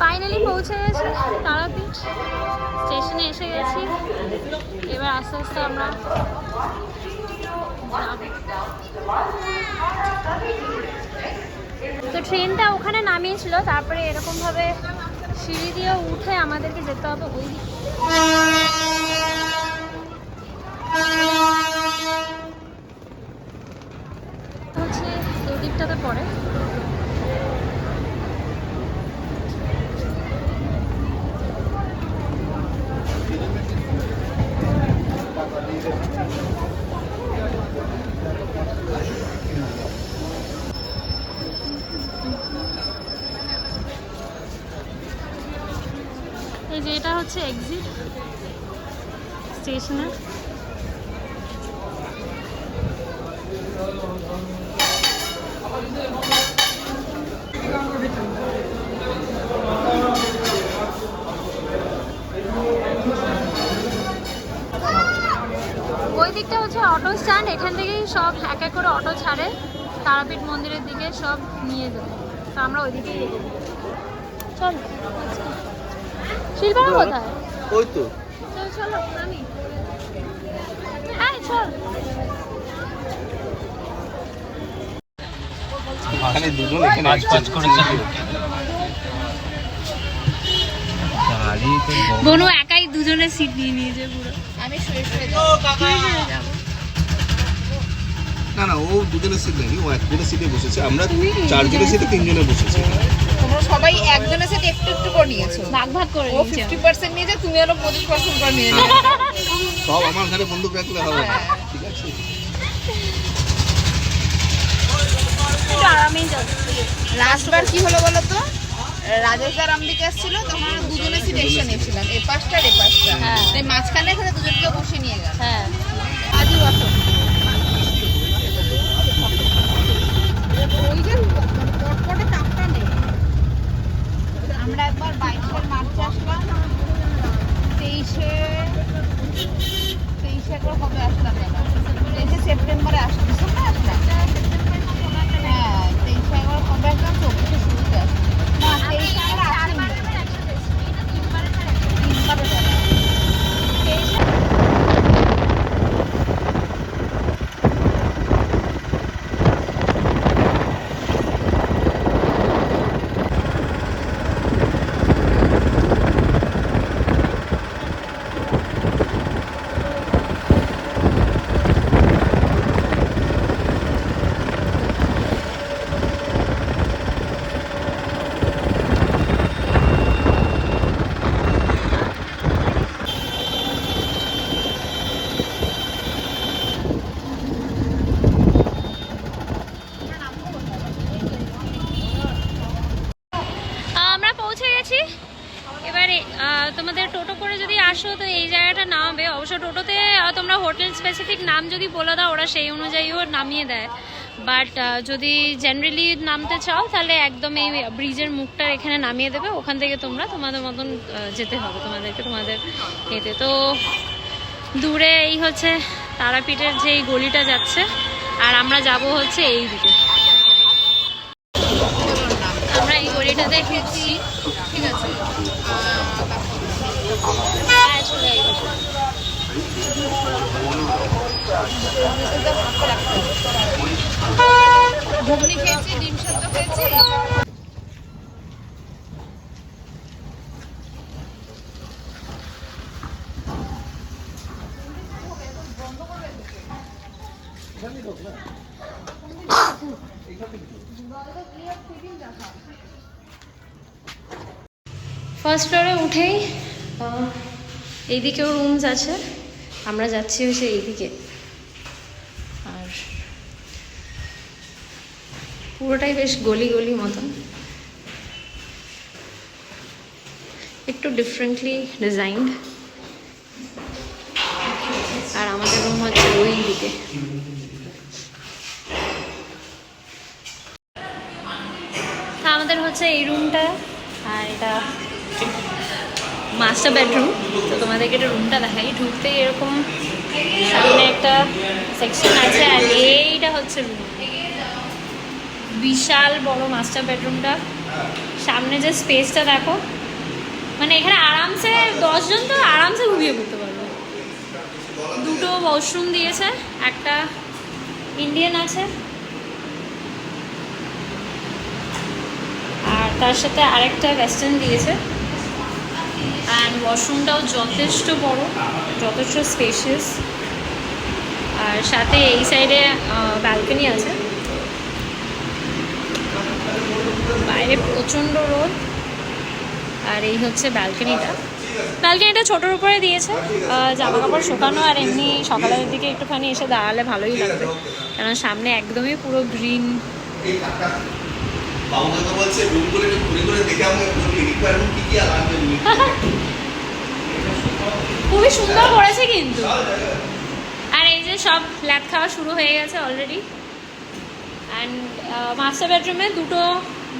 Finally পৌঁছে গেছি, তারাপীঠ স্টেশনে এসে গেছি। এবার আস্তে আস্তে আমরা তো ট্রেনটা ওখানে নামিয়েছিল, তারপরে এরকমভাবে সিঁড়ি দিয়ে উঠে আমাদেরকে যেতে হবে ওই দিকে। হচ্ছে এই দিকটাতে পড়ে। এই যে এটা হচ্ছে এক্সিট স্টেশনের দিকটা হচ্ছে অটো স্ট্যান্ড এখান থেকেই সব এক এক করে অটো ছাড়ে। তারাপীঠ মন্দিরের দিকে সব নিয়ে যাবে তো আমরা ওই দিকেই এগোবো চল শিল্পারা কোথায়? ওই তো। চল চলো আমি হ্যাঁ চল। এখানে দুজন এখানে পাঁচ করে গাড়ি তো বড়। বনু একাই দুজনের সিট নিয়ে নিয়েছে পুরো। না না ও দুজনের সিট নেই ও একজনের সিটে বসেছে আমরা চারজনের সিটে তিনজনে বসেছি। তোমরা সবাই একজনের সাথে একটু একটু করে নিয়েছো। ভাগ ভাগ করে ও নিয়েছে ফিফটি পার্সেন্ট নিয়েছে তুমি আরও পঁচিশ পার্সেন্ট করে নিয়ে হ্যাঁ। নিয়েছো সব আমার ঘরে বন্দুক রাখলে হবে ঠিক আছে। লাস্টবার কি হলো বলো তো? রাজেশদার আমদিকে এসেছিল তখন আমরা দুজনের সিট এক্সট্রা নিয়েছিলাম এ পাশটা আর এ পাশটা। হ্যাঁ। মাঝখানে এখানে দুজনকে বসে নিয়ে গেল। হ্যাঁ। আজই বসো ওই যে পটপটে চাপটা নেই আমরা একবার বাইশের মার্চে আসলাম তেইশে তেইশে একবার কবে আসলাম তেইশে সেপ্টেম্বরে আসলাম। আসলাম হ্যাঁ তেইশে একবার কবে আসলাম? চব্বিশে। শুরুতে আসলাম না তেইশে আমরা আসিনি তিনবারে যাওয়া। তেইশে আমরা পৌঁছে গেছি এবারে আহ, তোমাদের টোটো করে যদি আসো তো এই জায়গাটা নামাবে অবশ্য টোটোতে আহ, তোমরা হোটেল স্পেসিফিক নাম যদি বলে দাও ওরা সেই অনুযায়ীও নামিয়ে দেয়। বাট যদি জেনারেলি নামতে চাও, তাহলে একদম এই ব্রিজের মুখটার এখানে নামিয়ে দেবে। ওখান থেকে তোমরা তোমাদের মতন যেতে হবে তোমাদেরকে, তোমাদের এতে। তো দূরে এই হচ্ছে তারাপীঠের যে এই গলিটা যাচ্ছে, আর আমরা যাব হচ্ছে এই দিকে। আমরা এই গলিটাতে ঘুরছি ঠিক আছে হ্যাঁ, চলে এসো। ফার্স্ট ফ্লোরে উঠেই এইদিকেও রুমস আছে। আমরা যাচ্ছি হচ্ছে এইদিকে আর পুরোটাই বেশ গলি গলি মতন। একটু ডিফারেন্টলি ডিজাইনড আর আমাদের রুম হচ্ছে ওই দিকে। আমাদের হচ্ছে এই রুমটা, আর এটা মাস্টার বেডরুম তো তোমাদেরকে এটা রুমটা দেখাই। ঢুকতেই এরকম সামনে একটা সেকশন আছে, আর এইটা হচ্ছে রুম বিশাল বড় মাস্টার বেডরুমটা সামনে যে স্পেসটা দেখো। মানে এখানে আরামসে দশজন তো আরামসে ঘুমিয়ে পড়তে পারবে। দুটো ওয়াশরুম দিয়েছে, একটা ইন্ডিয়ান আছে। আর তার সাথে আরেকটা ওয়েস্টার্ন দিয়েছে। অ্যান্ড ওয়াশরুমটাও যথেষ্ট বড়, যথেষ্ট স্পেশিয়াস আর সাথে এই সাইডে ব্যালকনি আছে। বাইরে প্রচণ্ড রোদ। আর এই হচ্ছে ব্যালকনিটা। ব্যালকনিটা ছোটোর উপরে দিয়েছে। জামা কাপড় শুকানো আর এমনি সকালের দিকে একটুখানি এসে দাঁড়ালে ভালোই লাগবে। কারণ সামনে একদমই পুরো গ্রিন। খুবই সুন্দর করেছে কিন্তু। আর এই যে সব ল্যাব খাওয়া শুরু হয়ে গেছে অলরেডি অ্যান্ড মাস্টার বেডরুমে দুটো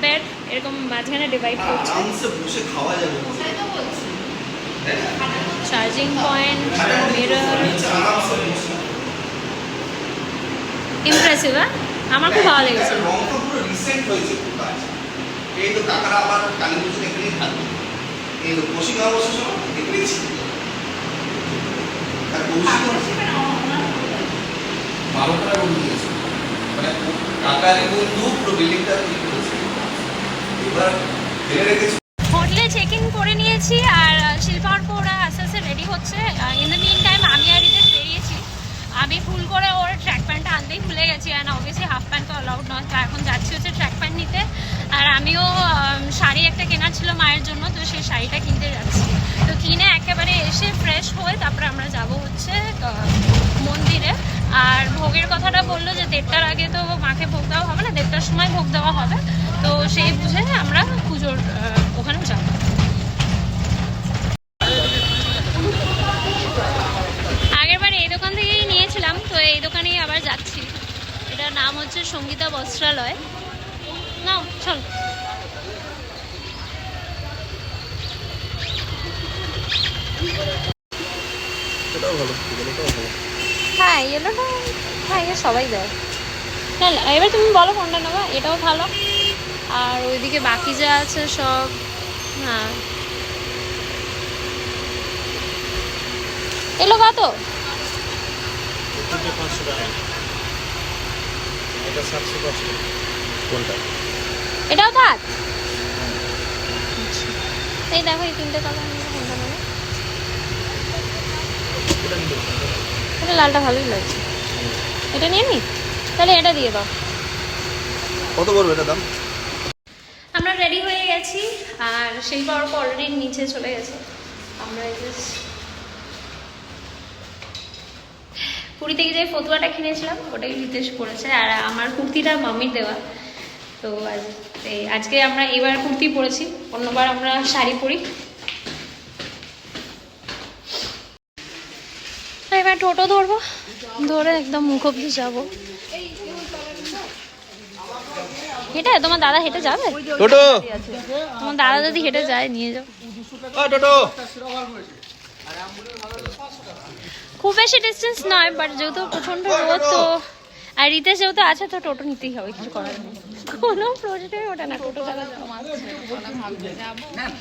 বেড এরকম মাঝখানে ডিভাইড করছে। আরামসে বসে খাওয়া যাবে তাই না? চার্জিং পয়েন্ট মিরর ইমপ্রেসিভ হ্যাঁ? আমার খুব ভালো লেগেছে। রংটা পুরো রিসেন্ট হয়েছে খুব কাজ। এই তো কাকারা আবার কালী পুজো এখানেই থাকবে। এই তো কৌশিক অবশ্য এখানেই ছিল। আর কৌশিক বারোটা রুম দিয়েছে মানে কাকার বন্ধু পুরো বিল্ডিংটা তৈরি করেছে এবার ফেলে রেখেছে হোটেলে চেক ইন করে নিয়েছি আর শিল্পা অর্ক ওরা আস্তে আস্তে রেডি হচ্ছে। ইন দ্য মিন টাইম আমি আর রিতেশ বেরিয়েছি। আমি ফুল করে ওর ট্র্যাক প্যান্টটা আনতেই ভুলে গেছি অ্যান্ড অবভিয়াসলি হাফ প্যান্ট তো অ্যালাউড নয়, তো এখন যাচ্ছি হচ্ছে ট্র্যাক প্যান্ট নিতে। আর আমিও শাড়ি একটা কেনার ছিল মায়ের জন্য, তো সেই শাড়িটা কিনতে যাচ্ছি। তো কিনে একেবারে এসে ফ্রেশ হয়ে তারপরে আমরা যাব হচ্ছে মন্দিরে। আর ভোগের কথাটা বলল যে দেড়টার আগে তো মাকে ভোগ দেওয়া হবে না, দেড়টার সময় ভোগ দেওয়া হবে। তো সেই বুঝে আমরা পুজোর আহ, ওখানেও যাব। আগেরবার এই দোকান থেকেই নিয়েছিলাম তো এই দোকানেই আবার যাচ্ছি। এটার নাম হচ্ছে সঙ্গীতা বস্ত্রালয়। নাও চল। হ্যাঁ ইয়েলোটা হ্যাঁ ইয়ে সবাই দেয়। হ্যাঁ এবার তুমি বলো কোনটা নেবা এটাও ভালো। আর ওইদিকে বাকি যা আছে সব হ্যাঁ। এলো কত এটাও থাক এই দেখো এই তিনটে কালার কোনটা নেবে? এটা লালটা ভালোই লাগছে। এটা নিয়ে নি? তাহলে এটা দিয়ে দাও। কত পড়বে এটা দাম? আমরা রেডি হয়ে গেছি, আর সেই পর অলরেডি নিচে চলে গেছে। আমরা পুরী থেকে যে ফতুয়াটা কিনেছিলাম, ওটাই রিতেশ পরেছে, আর আমার কুর্তিটা মামির দেওয়া। তো আজকে আমরা এবার কুর্তি পরেছি, অন্যবার আমরা শাড়ি পরি। এবার টোটো ধরবো, ধরে একদম মুখ অব্দি যাব। হেঁটে তোমার দাদা হেঁটে যাবে? টোটো! তোমার দাদা যদি হেঁটে যায় নিয়ে যাও। টোটো! খুব বেশি ডিস্টেন্স নয় বাট যেহেতু প্রচণ্ড রোদ তো আর রিতেশ যেহেতু আছে তো টোটো নিতেই হবে কিছু করার নেই। কোনো প্রয়োজনই ওটা না টোটো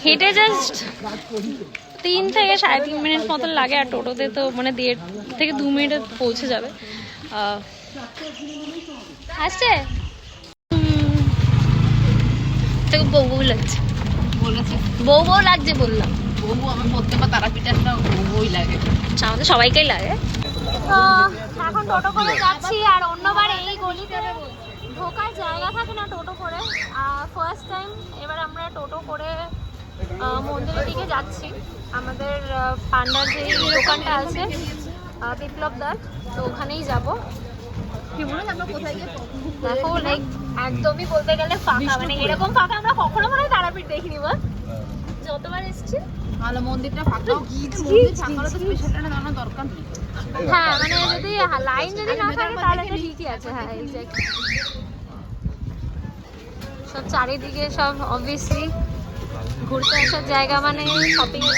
হেঁটে জাস্ট তিন থেকে সাড়ে তিন মিনিট মতন লাগে আর টোটোতে তো মানে দেড় থেকে দু মিনিটে পৌঁছে যাবে। আসছে। তোকে বউ বউ লাগছে। বলেছে। বউ বউ লাগছে বললাম। বউ আমার প্রত্যেকবার তারাপীঠে একটা লাগে। আচ্ছা, আমাদের সবাইকেই লাগে। এখন টোটো করে যাচ্ছি আর অন্যবার এই গলিতে ঢোকার জায়গা থাকে না টোটো করে। ফার্স্ট টাইম এবার আমরা টোটো করে মন্দিরের দিকে যাচ্ছি। আমাদের পান্ডার যে দোকানটা আছে বিপ্লব দার তো ওখানেই যাব। দেখো লাইক একদমই বলতে গেলে ফাঁকা মানে এরকম ফাঁকা আমরা কখনো মনে হয় তারাপীঠ দেখিনি বল। যতবার এসেছি। তাহলে মন্দিরটা ফাঁকা। মন্দির ফাঁকা তো স্পেশাল একটা জানার দরকার নেই। হ্যাঁ মানে যদি লাইন যদি না থাকে তাহলে তো ঠিকই আছে হ্যাঁ এক্স্যাক্টলি সব চারিদিকে সব অবভিয়াসলি ঘুরতে আসার জায়গা মানে শপিং এর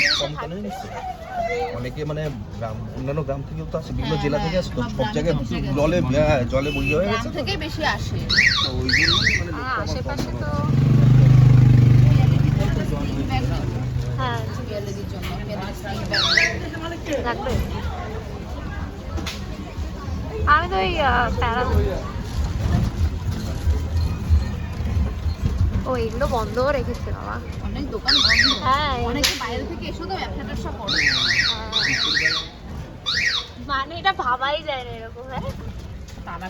অনেকে মানে গ্রাম অন্যান্য গ্রাম থেকেও তো আসে বিভিন্ন হ্যাঁ, জেলা হ্যাঁ, থেকে আসে তো সব জায়গায় জলে হ্যাঁ, জলে বইয়ে হয়ে গেছে। থেকে বেশি আসে। তো ওই জন্যই মানে আশেপাশে তো হ্যাঁ জন্য আমি তো ওই প্যারা ও এগুলো বন্ধ রেখেছে বাবা। অনেক দোকান বন্ধ। হ্যাঁ। অনেকে বাইরে থেকে এসেও তো ব্যবসা ট্যাবসা করে। মানে এটা ভাবাই যায় না এরকম হ্যাঁ? তারা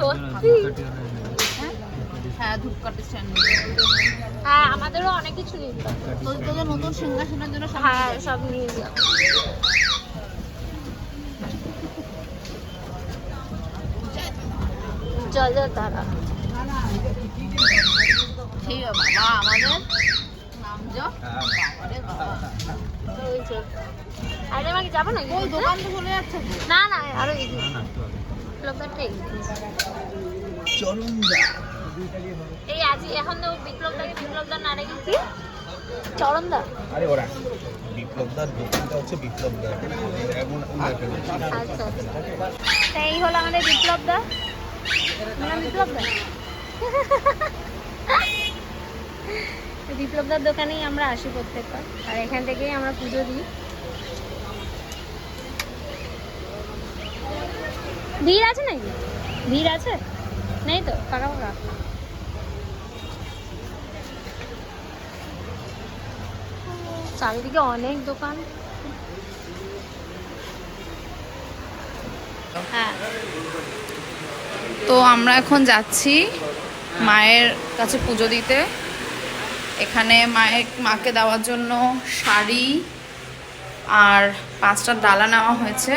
সত্যি? হ্যাঁ? ধূপকাঠি স্ট্যান্ড হ্যাঁ আমাদেরও অনেক কিছু নিতে হবে। তোদের নতুন সিংহাসনের জন্য হ্যাঁ সব নিয়ে যাও জল জল তারা। সেই বাবা আমাদের নাম আরে আমাকে যাব না ওই দোকান তো চলে যাচ্ছে না না আরও এগিয়ে লোকটা চরমদা এই আজই এখন তো বিপ্লবদাকে বিপ্লবদার না রেখে কি? চরণদা আরে ওরা বিপ্লবদার হচ্ছে বিপ্লবদার এই হলো আমাদের বিপ্লবদা বিপ্লবদা বিপ্লবদার দোকানেই আমরা আসি প্রত্যেকবার। আর এখান থেকেই আমরা পুজো দিই। ভিড় আছে নাকি? ভিড় আছে? নেই তো? ফাঁকা ফাঁকা? চারিদিকে অনেক দোকান। হ্যাঁ। তো আমরা এখন যাচ্ছি মায়ের কাছে পুজো দিতে। এখানে মায়ের মাকে দেওয়ার জন্য শাড়ি আর পাঁচটা ডালা নেওয়া হয়েছে।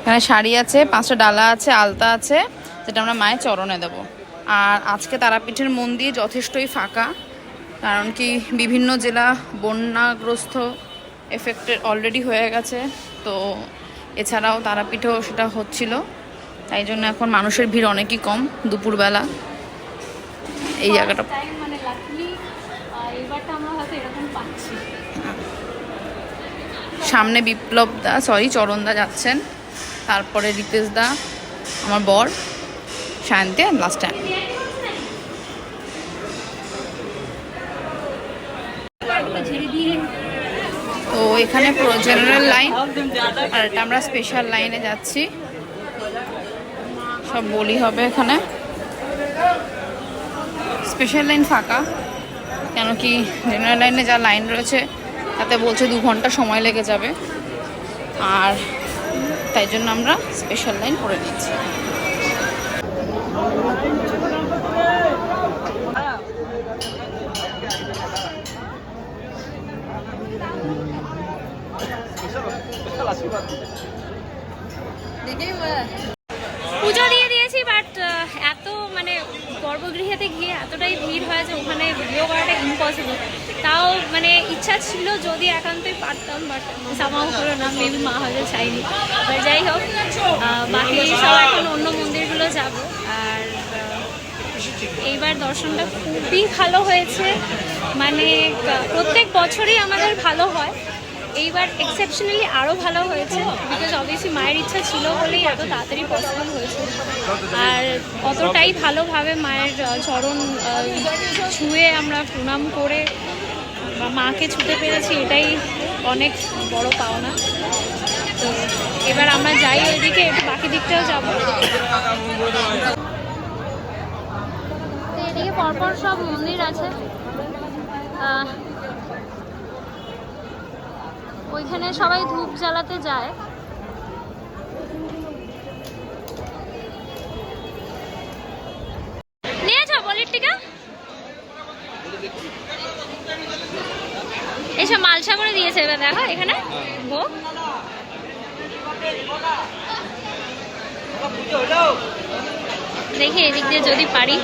এখানে শাড়ি আছে, পাঁচটা ডালা আছে, আলতা আছে, যেটা আমরা মায়ের চরণে দেব। আর আজকে তারাপীঠের মন্দির যথেষ্টই ফাঁকা, কারণ কি বিভিন্ন জেলা বন্যাগ্রস্ত এফেক্টেড অলরেডি হয়ে গেছে, তো এছাড়াও তারাপীঠেও সেটা হচ্ছিল। তাই জন্য এখন মানুষের ভিড় অনেকই কম দুপুরবেলা। এই জায়গাটা মানে সামনে বিপ্লব দা সরি চরণ দা যাচ্ছেন। তারপরে রিতেশ দা আমার বর শান্তি লাস্ট টাইম তো এখানে জেনারেল লাইন আর এটা আমরা স্পেশাল লাইনে যাচ্ছি। সব বলি হবে এখানে। স্পেশাল লাইন ফাঁকা কেন কি জেনারেল লাইনে যা লাইন রয়েছে তাতে বলছে দু ঘণ্টা সময় লেগে যাবে। আর তাই জন্য আমরা স্পেশাল লাইন করে নিচ্ছি পুজো দিয়ে দিয়েছি বাট এত মানে গর্ভগৃহেতে গিয়ে এতটাই ভিড় হয় যে ওখানে ভিডিও করাটা ইম্পসিবল তাও মানে ইচ্ছা ছিল যদি একান্তই পারতাম বাট সামাও হলো না মেবি মা হয়তো চাইনি। বাট যাই হোক বাকি সব এখন অন্য মন্দিরগুলো যাব। আর এইবার দর্শনটা খুবই ভালো হয়েছে। মানে প্রত্যেক বছরই আমাদের ভালো হয়। এইবার এক্সেপশনালি আরও ভালো হয়েছে বিকজ অবভিয়াসলি মায়ের ইচ্ছা ছিল বলেই এত তাড়াতাড়ি পসিবল হয়েছে। আর অতটাই ভালোভাবে মায়ের চরণ ছুঁয়ে আমরা প্রণাম করে মাকে ছুতে পেরেছি, এটাই অনেক বড় পাওনা। তো এবার আমরা যাই ওইদিকে একটু বাকি দিকটাও যাব। এদিকে পরপর সব মন্দির আছে। ওইখানে সবাই ধূপ জ্বালাতে যায়। নিয়েছ বলির টিকা। এইসব মালসা করে দিয়েছে এবার দেখো এখানে। ভোগ দেখি এদিক দিয়ে যদি পারি।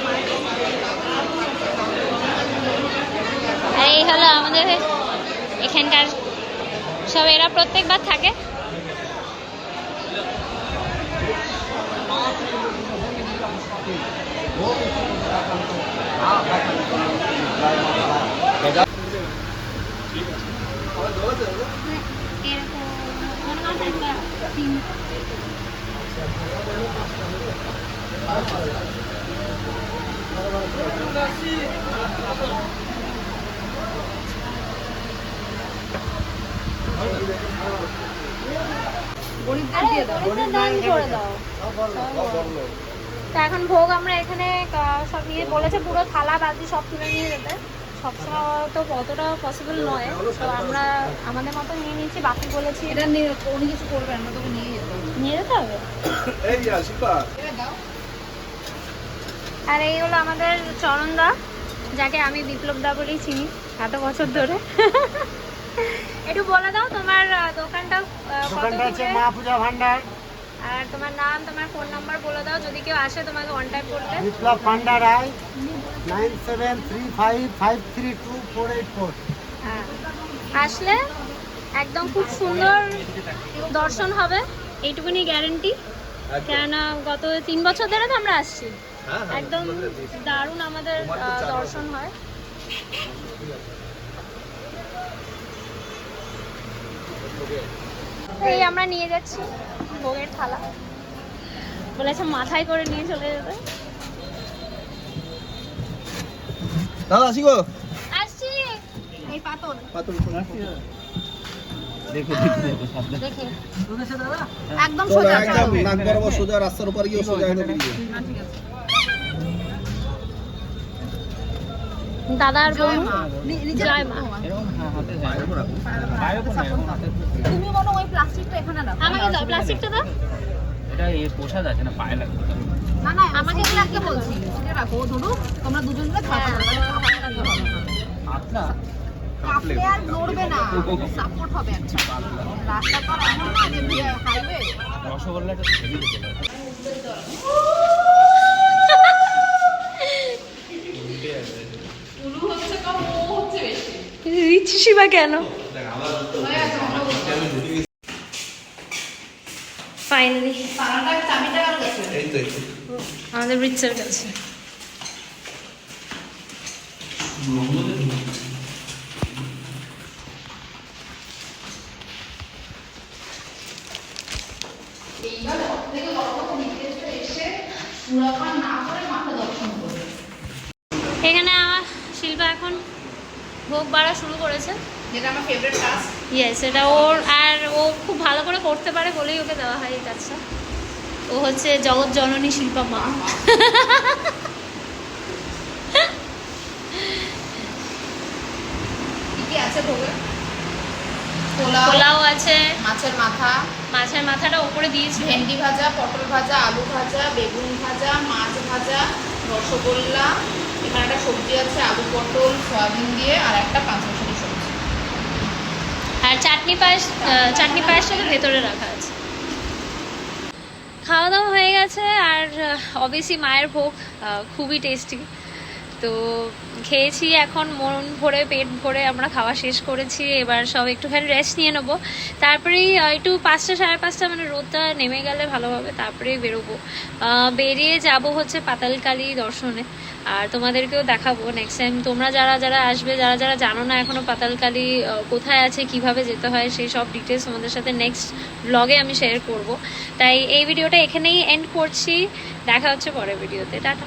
আর এই হলো আমাদের এখানকার সব এরা প্রত্যেকবার থাকে। গরিবদের দিয়ে দাও করে দাও তো এখন ভোগ আমরা এখানে সব নিয়ে বলেছে পুরো থালা বালতি সব তুলে নিয়ে যেতে। সবসময় তো অতটা পসিবল নয়। তো আমরা আমাদের মতো নিয়ে নিয়েছি বাকি বলেছি। এটা নিয়ে উনি কিছু করবেন না তোকে নিয়ে যেতে নিয়ে যেতে হবে? আর এই হলো আমাদের চরণদা যাকে আমি বিপ্লব দা বলেই চিনি এত বছর ধরে। একটু বলে দাও তোমার দোকানটা কত দোকানটা হচ্ছে মা পূজা ভান্ডার। আর তোমার নাম তোমার ফোন নাম্বার বলে দাও যদি কেউ আসে তোমাকে কন্ট্যাক্ট করলে Biplab Panda Roy nine seven three five five three two four eight four হ্যাঁ। আসলে একদম খুব সুন্দর দর্শন হবে এইটুকুনি গ্যারেন্টি কেননা গত তিন বছর ধরে তো আমরা আসছি। হ্যাঁ একদম দারুণ আমাদের দর্শন হয়। এই আমরা নিয়ে যাচ্ছি ভোগের থালা। বলেছে মাথায় করে নিয়ে চলে যেতে দাদা আসি গো। আসছি। এই পাতল। পাতুল দেখো দেখো দেখো দেখে একদম সোজা নাক বরাবর সোজা রাস্তার উপর গিয়ে সোজা একদম বেরিয়ে ঠিক আছে। না এরকম হাতে তুমি মনে ওই প্লাস্টিকটা এখানে রাখো। আমাকে দাও প্লাস্টিকটা দাও। এটা এ পোষা যাচ্ছে না পায়ে লাগবে না না আমাকে রাখতে বলছি। এটা রাখো ধরো তোমরা দুজন মিলে খাওয়া খাওয়া না। পাতলা? আর নড়বে না সাপোর্ট হবে। একটা রাস্তা তো এমন না যে হাইওয়ে রসগোল্লাটা দিচ্ছিস বা কেন? ফাইনালি আমাদের রিচার এইবার সব থেকে নির্দেশটা এসে সুরাপান না করে মাথা দর্শন করবে এখানে আমার শিল্পা এখন ভোগ বাড়া শুরু করেছে। যেটা আমার ফেভারিট টাস্ক ইয়েস এটা ওর আর ও খুব ভালো করে করতে পারে বলেই ওকে দেওয়া হয় এই কাজটা। ও হচ্ছে জগৎ জননী শিল্পা মা। আছে ভোগে? পোলাও আছে। মাছের মাথা। মাছের মাথাটা ওপরে দিয়েছি। ভেন্ডি ভাজা পটল ভাজা আলু ভাজা বেগুন ভাজা মাছ ভাজা রসগোল্লা এখানে একটা সবজি আছে, আলু পটল, সয়াবিন দিয়ে, আর একটা পাঁচ সবজি। আর চাটনি পায়েস চাটনি পায়েসটা সাথে ভেতরে রাখা আছে। খাওয়া দাওয়া হয়ে গেছে, আর অবভিয়াসলি মায়ের ভোগ খুবই টেস্টি তো খেয়েছি, এখন মন ভরে, পেট ভরে আমরা খাওয়া শেষ করেছি। এবার সব একটুখানি রেস্ট নিয়ে নেব। তারপরেই একটু পাঁচটা, সাড়ে পাঁচটা মানে রোদটা নেমে গেলে ভালোভাবে তারপরেই বেরোবো। বেরিয়ে যাব হচ্ছে পাতালকালী দর্শনে। আর তোমাদেরকেও দেখাবো নেক্সট টাইম তোমরা যারা যারা আসবে, যারা যারা জানো না এখনও পাতালকালি কোথায় আছে, কীভাবে যেতে হয়, সেই সব ডিটেলস তোমাদের সাথে নেক্সট ব্লগে আমি শেয়ার করব। তাই এই ভিডিওটা এখানেই এন্ড করছি। দেখা হচ্ছে পরের ভিডিওতে টাটা।